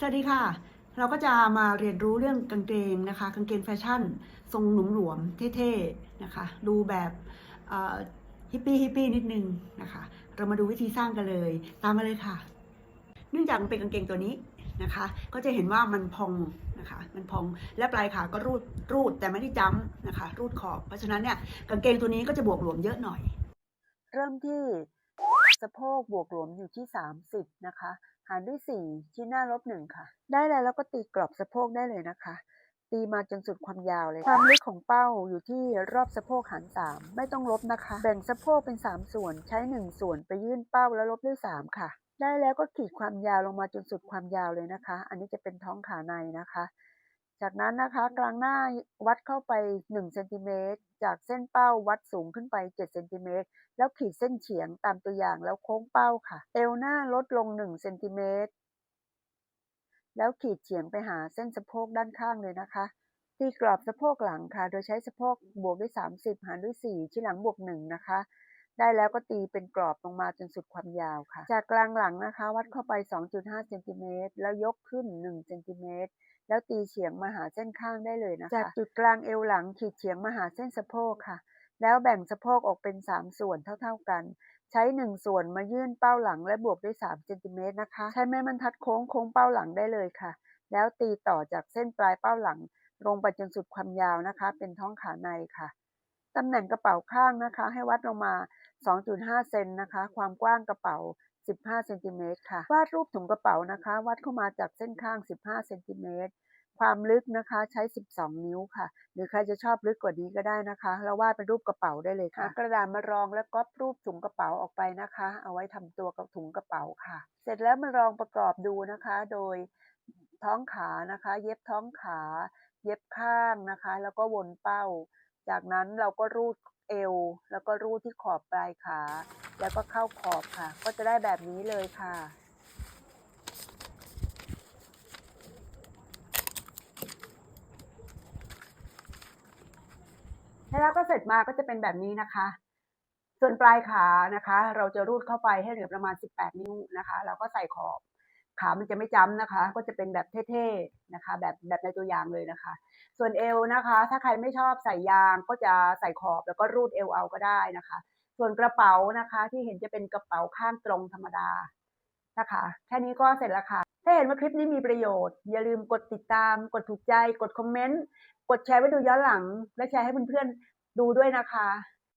สวัสดีค่ะ เราก็จะมาเรียนรู้เรื่องกางเกงนะคะกางเกงแฟชั่น ทรงหนุ่มหลวมเท่ๆนะคะ ดูแบบฮิปปี้ฮิปปี้นิดนึงนะคะ เรามาดูวิธีสร้างกันเลย ตามมาเลยค่ะ เนื่องจากมันเป็นกางเกงตัวนี้นะคะ ก็จะเห็นว่ามันพองนะคะ มันพองและปลายขาก็รูดรูดแต่ไม่ได้จ้ำนะคะ รูดขอบเพราะฉะนั้นเนี่ยกางเกงตัวนี้ก็จะบวกหลวมเยอะหน่อย เริ่มที่ สะโพกบวกหลวมอยู่ที่ 30 นะคะ หารด้วย 4 ที่หน้าลบ1ค่ะ ได้แล้วแล้วก็ตีกรอบสะโพกได้เลยนะคะ ตีมาจนสุดความยาวเลย ความลึกของเป้าอยู่ที่รอบสะโพกหาร 3 ไม่ต้องลบนะคะ แบ่งสะโพกเป็น 3 ส่วน ใช้ 1 ส่วนไปยื่นเป้าแล้วลบด้วย 3 ค่ะ ได้แล้วก็ขีดความยาวลงมาจนสุดความยาวเลยนะคะ อันนี้จะเป็นท้องขาในนะคะ จากนั้นนะคะกลางหน้าวัดเข้าไป1เซนติเมตรจากเส้นเป้าวัดสูงขึ้นไป7เซนติเมตรแล้วขีดเส้นเฉียงตามตัวอย่างแล้วโค้งเป้าค่ะ เอวหน้าลดลง1เซนติเมตรแล้วขีดเฉียงไปหาเส้นสะโพกด้านข้างเลยนะคะตีกรอบสะโพกหลังค่ะ โดยใช้สะโพกบวกด้วย 30 หารด้วย 4 ที่หลังบวก 1 นะคะ ได้แล้วก็ตีเป็นกรอบลงมาจนสุดความยาวค่ะ จากกลางหลังนะคะ วัดเข้าไป 2.5 เซนติเมตรแล้วยกขึ้น 1 เซนติเมตร แล้วตีเฉียงมาหาเส้นข้างได้เลยนะคะจากจุดกลางเอวหลังขีดเฉียงมาหาเส้นสะโพกค่ะ แล้วแบ่งสะโพกออกเป็น 3 ส่วนเท่าๆกัน ใช้ 1 ส่วนมายื่นเป้าหลังและบวกด้วย3เซนติเมตรนะคะ ใช้ไม้บรรทัดโค้งโค้งเป้าหลังได้เลยค่ะ แล้วตีต่อจากเส้นปลายเป้าหลังลงไปจนสุดความยาวนะคะ เป็นท้องขาในค่ะตำแหน่งกระเป๋าข้างนะคะ ให้วัดลงมา 2.5 เซนนะคะ ความกว้างกระเป๋า 15เซนติเมตรค่ะ วาดรูปถุงกระเป๋านะคะ วัดเข้ามาจากเส้นข้าง 15เซนติเมตรความลึกนะคะใช้ 12 นิ้วค่ะ หรือใครจะชอบลึกกว่านี้ก็ได้นะคะแล้ววาดเป็นรูปกระเป๋าได้เลยค่ะ กระดาษมารองและก๊อปรูปถุงกระเป๋าออกไปนะคะ เอาไว้ทำตัวกับถุงกระเป๋าค่ะ เสร็จแล้วมาลองประกอบดูนะคะ โดยท้องขานะคะ เย็บท้องขา เย็บข้างนะคะ แล้วก็วนเป้า จากนั้นเราก็รูดเอว แล้วก็รูดที่ขอบปลายขา แล้วก็เข้าขอบค่ะ ก็จะได้แบบนี้เลยค่ะ แล้วก็เสร็จมาก็จะเป็นแบบนี้นะคะ ส่วนปลายขานะคะ เราจะรูดเข้าไปให้เหลือประมาณ 18 นิ้วนะคะแล้วก็ใส่ขอบขามันจะไม่จ้ำนะคะ ก็จะเป็นแบบเท่ๆนะคะ แบบแบบในตัวอย่างเลยนะคะ ส่วนเอวนะคะ ถ้าใครไม่ชอบใส่ยางก็จะใส่ขอบแล้วก็รูดเอวเอาก็ได้นะคะ ส่วนกระเป๋านะคะ ที่เห็นจะเป็นกระเป๋าข้างตรงธรรมดานะคะ แค่นี้ก็เสร็จแล้วค่ะ ถ้าเห็นว่าคลิปนี้มีประโยชน์ อย่าลืมกดติดตาม กดถูกใจ กดคอมเมนต์ กดแชร์ไว้ดูย้อนหลัง และแชร์ให้เพื่อนๆดูด้วยนะคะ